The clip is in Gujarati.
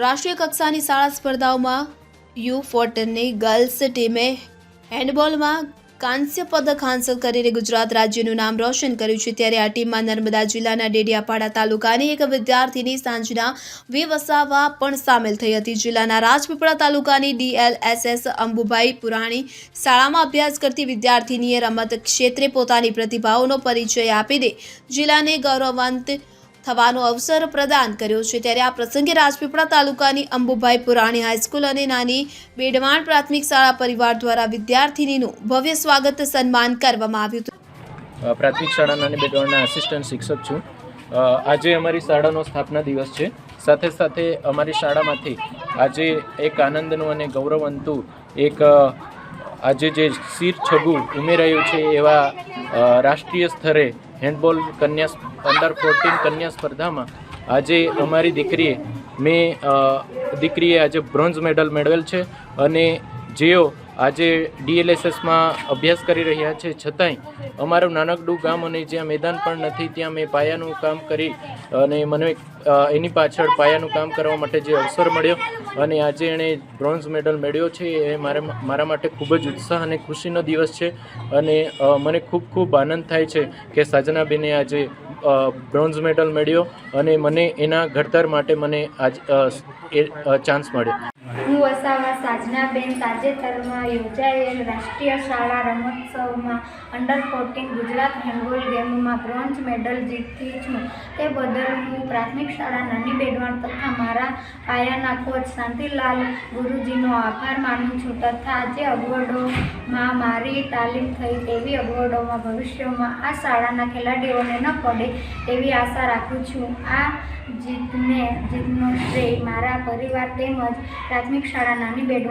રાષ્ટ્રીય કક્ષાની શાળા સ્પર્ધાઓમાં યુ ફોર્ટનની ગર્લ્સ ટીમે હેન્ડબોલમાં કાંસ્ય પદક હાંસલ કરીને ગુજરાત રાજ્યનું નામ રોશન કર્યું છે. ત્યારે આ ટીમમાં નર્મદા જિલ્લાના ડેડિયાપાડા તાલુકાની એક વિદ્યાર્થીની સાંજના વે પણ સામેલ થઈ હતી. જિલ્લાના રાજપીપળા તાલુકાની ડીએલએસએસ અંબુભાઈ પુરાણી શાળામાં અભ્યાસ કરતી વિદ્યાર્થીનીએ રમત ક્ષેત્રે પોતાની પ્રતિભાઓનો પરિચય આપી દે જિલ્લાને ગૌરવાન્વિત થવાનો અવસર પ્રદાન કર્યો છે. ત્યારે આ પ્રસંગે રાજપીપળા તાલુકાની અંબુભાઈ પુરાણી હાઈસ્કૂલ અને નાની બેડવાણ પ્રાથમિક શાળા પરિવાર દ્વારા વિદ્યાર્થીનીનું ભવ્ય સ્વાગત સન્માન કરવામાં આવ્યું હતું. પ્રાથમિક શાળા નાની બેડવાણના આસિસ્ટન્ટ શિક્ષક છું. આજે અમારી શાળાનો સ્થાપના દિવસ છે. સાથે સાથે અમારી શાળામાંથી આજે એક આનંદનું અને ગૌરવંતું એક આજે જે શીર છગુ ઉમેરાયું છે એવા રાષ્ટ્રીય સ્તરે હેન્ડબોલ કન્યા અંડર ફોર્ટીન કન્યા સ્પર્ધામાં આજે અમારી દીકરીએ, મેં દીકરીએ આજે બ્રોન્ઝ મેડલ મેળવેલ છે અને જેઓ આજે ડીએલએસએસમાં અભ્યાસ કરી રહ્યા છે. છતાંય અમારું નાનકડું ગામ અને જ્યાં મેદાન પણ નથી, ત્યાં મેં પાયાનું કામ કરી અને મને એની પાછળ પાયાનું કામ કરવા માટે જે અવસર મળ્યો અને આજે એણે બ્રોન્ઝ મેડલ મેળવ્યો છે. એ મારે, મારા માટે ખૂબ જ ઉત્સાહ અને ખુશીનો દિવસ છે અને મને ખૂબ ખૂબ આનંદ થાય છે કે સાજનાબેને આજે બ્રોન્ઝ મેડલ મેળવ્યો અને મને એના ઘડતર માટે મને આજ ચાન્સ મળ્યો. હું વસાવા તાજેતરમાં યોજાયેલ રાષ્ટ્રીય શાળા રમોત્સવમાં અંડર ફોર્ટીન ગુજરાત હેન્ડબોલ ગેમમાં બ્રોન્ઝ મેડલ જીતી છું. તે બદલ હું પ્રાથમિક શાળા નાની બેડવાણ તથા મારા પાયાના કોચ શાંતિલાલ ગુરુજીનો આભાર માનું છું તથા જે અગવડોમાં મારી તાલીમ થઈ તેવી અગવડોમાં ભવિષ્યમાં આ શાળાના ખેલાડીઓને ન પડે તેવી આશા રાખું છું. આ જીતને જીતનો શ્રેય મારા પરિવાર તેમજ પ્રાથમિક શાળા નાની